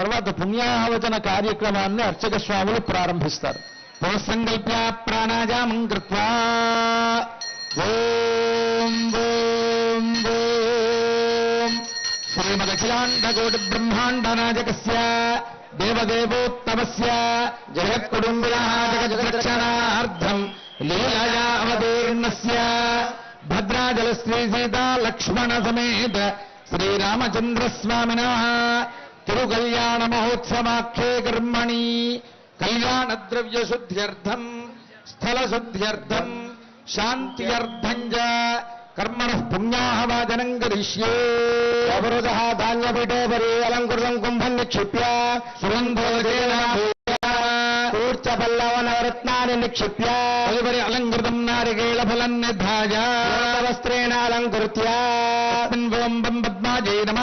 తర్వాత పుణ్యావచన కార్యక్రమాన్ని అర్చక స్వాములు ప్రారంభిస్తారు. పునఃసంకల్ప్య ప్రాణాయామం కృత్వా. ఓం ఓం ఓం. శ్రీమదఖిలాండకోటి బ్రహ్మాండ నాయకస్య దేవదేవోత్తమస్య జగత్కుటుంబినః జగద్రక్షణార్థం లీలయా అవతీర్ణస్య భద్రాచల శ్రీ సీతా లక్ష్మణ సమేత శ్రీరామచంద్రస్వామినः తిరుకల్యాణ మహోత్సవాఖ్యే కర్మణి. కళ్యాణ ద్రవ్య శుద్ధ్యర్థం స్థల శుద్ధ్యర్థం శాంత్యర్థం చ కర్మణ పుణ్యాహవాచనం కరిష్యే అవరుధ ధాన్యపీఠోపరి అలంకృతం కుంభం నిక్షిప్య సుగంధోదేన కూర్చ పల్లవనవరత్నాన్ని నిక్షిప్య తదుపరి అలంకృతం నారికేళ ఫలం నిధాయ వస్త్రేణ అలంకృత్య ఓం పద్మాజై నమ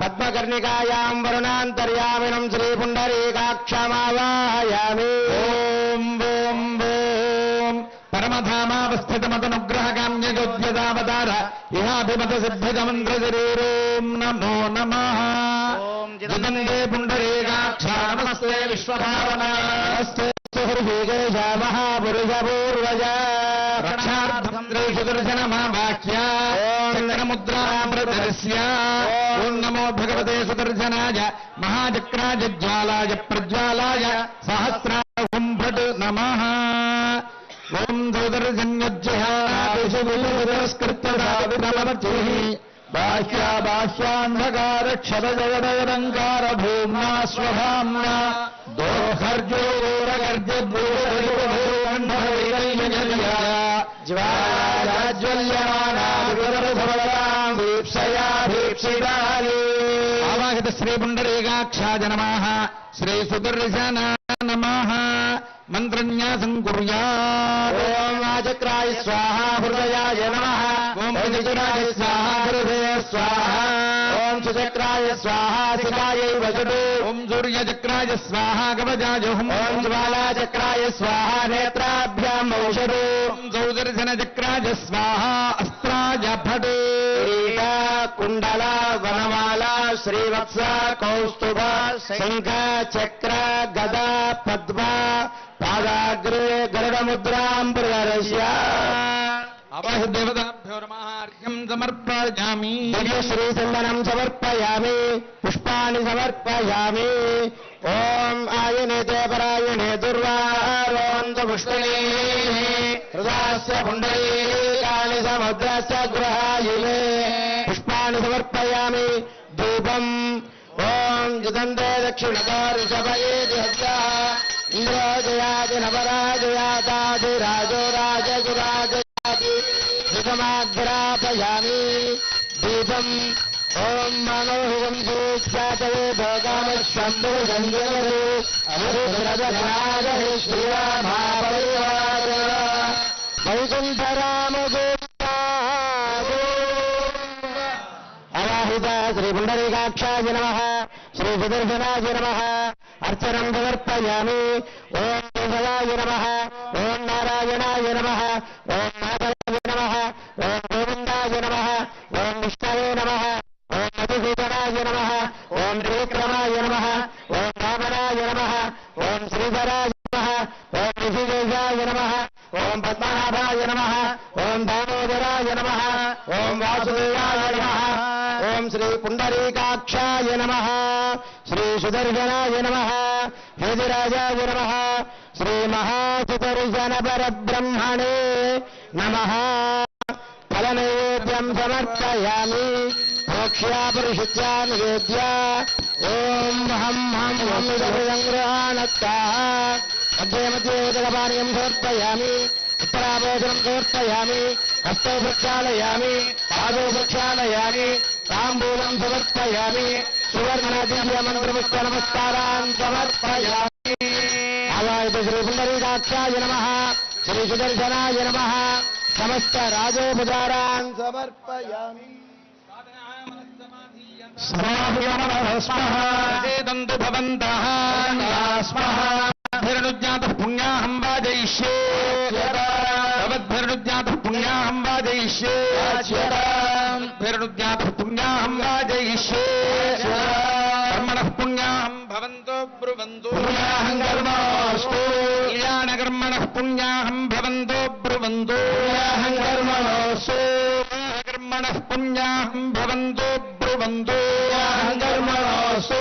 పద్మకర్ణికాయాం వరుణాంతర్యామినం శ్రీపుండరీకాక్షమావాహయామి ఓం ఓం ఓం పరమధామావస్థితమతనుగ్రహకామ్యగోద్యదావతార ఇహాభిమత నమో నమ ఓం జిదందే పుండరీకాక్ష నమస్తే విశ్వభావన నమస్తే సుహృహీకేశ మహాపురుష పూర్వజ सुदर्शनमावाक्या चक्रमुद्रामृतरस्या ॐ नमो भगवते सुदर्जनाय महाचक्राय ज्वालाय प्रज्वालाय सहस्राहुम्भट् नम। ओं सुदर्शन्यज्जहादिशुभूतस्कृतदाविनवतिः बाह्या बाह्यान्धकार क्षरजगदयरङ्कार भूम्ना स्वभाम्ना दोहर्जोरगर्जभूरण्डवैरञ्जया ఆవాహిత శ్రీ పుండరీకాక్షాయ నమః శ్రీ సుదర్శన నమః మంత్రన్యాసం కుర్యాత్ ఓం రాజక్రాయ స్వాహ హృదయాయ నమ ఓం ప్రతిచక్రాయ స్వాహ హృదయ స్వాహ ఓం సుచక్రాయ స్వాహ శిఖాయ వజుడు ఓం సూర్యచక్రాయ స్వాహ కవచాయ హుం ఓం జ్వాలాచక్రాయ స్వాహ నేత్రాభ్యాం ఔషధు ఓం సౌదర్శన చక్రాయ స్వాహ అస్త్రాయ భట్ కుండల వనమాల శ్రీవత్స కౌస్తుభ శంఖ చక్ర గద పద్మ పాదాగ్రే గరుడముద్రాం ప్రదర్శ్య అవాహ దేవతాభ్యో నమః అర్ఘ్యం సమర్పయామి. శ్రీచందనం సమర్పయామి పుష్పాన్ని సమర్పయామి. ఓం ఆయనేతే పరాయణే దుర్వారోంత పుష్పణీ హృదాస్య పుండరీకాని సముద్రస్య గృహాయిలే పుష్పాన్ని సమర్పయామి ధూపం ఓం జుదంతే దక్షిణకారుషభయేది ఇంద్రోజయాది నవరాజయాదాది రాజో రాజగురాజయాది సుఖమాగ్రాపయామి దీపం ఓం మనోహం సూక్షాతవే భోగామశంభు సంజయరు అనురుద్రజనాద नम श्री विदर्जनाय नम अर्चनम समर्पयामी ओम देवदाय नम ओम नारायणाय नम ओम माधवाय नम ओम गोविंदाय नम ओम विष्णवे नम ओम मधुसूदनाय नम ओम त्रिविक्रमाय नम ओम वामनाय नम ओम श्रीधराय नम ओम ऋषिकेशाय नम ओम पद्मनाभाय नम ओम दामोदराय नम ओम वासुदेवाय नम ఓం శ్రీ పుండరీకాక్షాయ నమ. శ్రీ సుదర్శనాయ నమ. హేదిరాజాయ నమ. శ్రీ మహాసుదర్శన పరబ్రహ్మణే నమ. ఫలనైవేద్యం సమర్పయామి. మోక్ష్యాపరిషుత్యా నివేద్య. ఓం హం హం హం సంగ్రహాణత్తా మధ్య మధ్య ఉదకపానీయం సమర్పయామి. ఉత్తరాభోజనం సమర్పయామి. హస్తౌ ప్రక్షాళయామి పాదౌ ప్రక్షాళయామి तांबूलम समर्पयामी। सुवर्णादिव्य मंत्र पुष्प नमस्कारान समर्पयामी। आवाज़ श्री पुंडरीकाक्षाय नमः। श्री सुदर्शनाय नमः। समस्त राजोपचारान समर्पयामी। समापयमस्मु भवन्तः स्मः भिरणुज्ञातः पुण्याहं वाजयिष्ये। भवद्भिरणुज्ञातः पुण्याहं वाजयिष्ये। भवन्तु याहं कर्मणोऽसु कर्मणः पुण्याहं भवन्तु ब्रुवन्तु याहं कर्मणोऽसु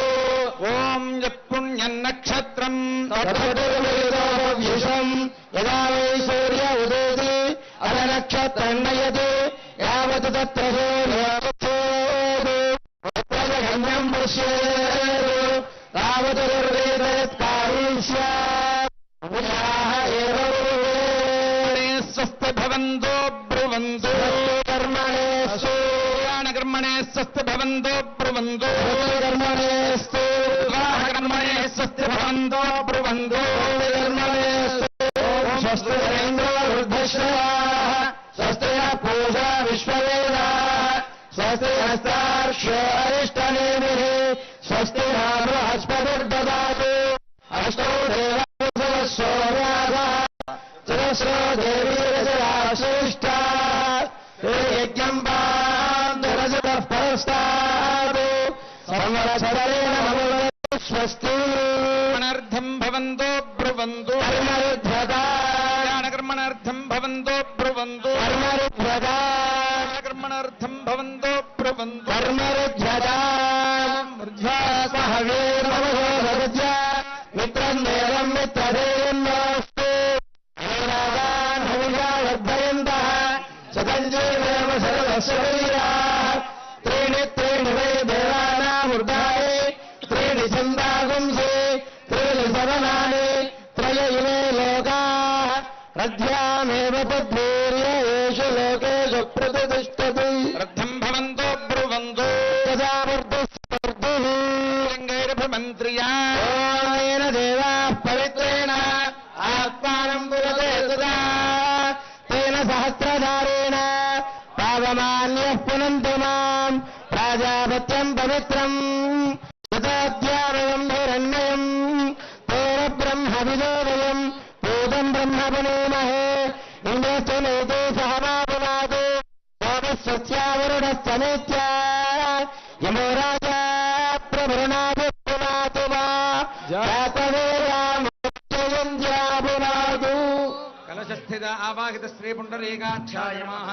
ॐ यत्पुण्यन्नक्षत्रम् अर्थदुर्विदोभव्युषम् यदा वै सूर्य उदेति अधनक्षत्रम् नयति यावत् तत्र सूर्योदयम् पश्येत् तावत् స్వస్తి భవంతో బ్రువంతో కర్మణేస్తు కర్మణే స్వస్తి భవంతో బ్రువంతో స్వస్తి పూజా విశ్వవేదా స్వస్తి హస్తాక్షో అరిష్టనేమి స్వస్తి भवन्तो धर्मर कर्मरुद्वदा कर्मणर्थं भवन्तो ब्रुवन्तु। कर्मरुद्वदा वीरमहोदृज्य मित्रं देवं मित्रदेवं नास्ति। हविषा वर्धयन्तः। स्वतञ्जीवेव सर्वस्य प्रतिष्ठति నిత్యా యమో రాజా జాతవేయామునాదు కలశస్థిత ఆవాహిత శ్రీ పుండరీకాక్షాయ నమః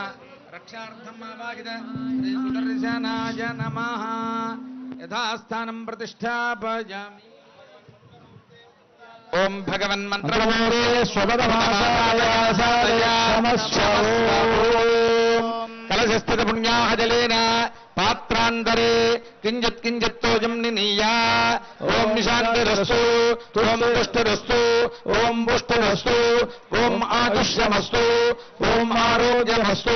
రక్షార్థం ఆవాహిత శ్రీ సుదర్శనాయ నమః యథాస్థానం ప్రతిష్టాపయామి ఓం భగవన్ మంత్రమూరే కలశస్థిత పుణ్యాహజలేన स्थित पुण्या जलेन पात्रांतरे किंचित किंचित्तोजम निनीया ओम निशांतिरस्तु ओम पुष्टिरस्तु ओम पुष्टिरस्तु, ओम आदुष्यमस्तु, ओम आरोग्यमस्तु,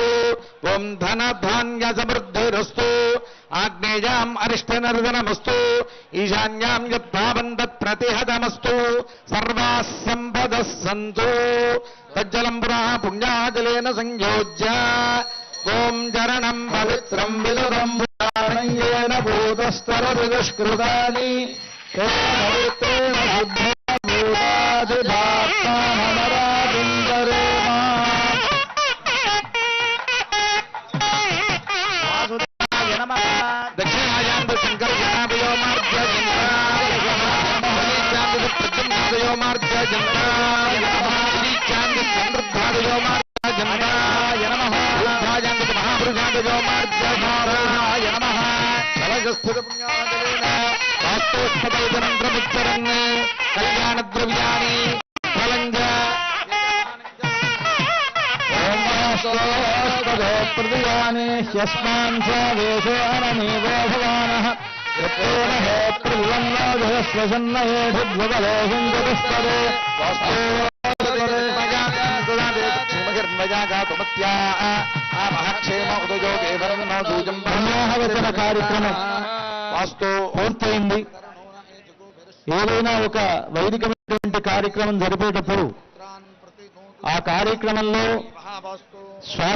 ओम धन धान्य समृद्धिरस्तु आग्नेयाम् अरिष्टनर्दनमस्तु ईशान्याम् यत्पावन्दप्रतिहतमस्तु सर्वाः सम्पदः सन्तु। तज्जलम् पुनः पुण्याजलेन संयोज्य। गोञ्जरणम् पवित्रम् विदुरम् पुराणङ्गेन भूतस्तरविदुष्कृतानि हेत्रेण शुद्धाधिभात्मानराजिन्दरे दक्षिणायाम् तु शङ्करजनाभयो मार्जयन्तायो मार्जयन्तायो मार्जयन्तायो मार्जयन्तायो யோமார்ஜகாராய நம கலகஸ்திரபுண்யாதலேன வாஸ்தோஸ்தபைதனம் பிரபுச்சரன் கல்யாண திரவியாணி கலங்க प्रतियाने ह्यस्मान् स्वावेशो अनमेवो भवानः यत्रोणहे प्रभुवन्नादः स्वसन्नहेषु द्वदलोहिन्दुस्तरे वास्तोर కార్యక్రమం వాస్తు పూర్తయింది ఏదైనా ఒక వైదికమైనటువంటి కార్యక్రమం జరిపేటప్పుడు ఆ కార్యక్రమంలో స్వామి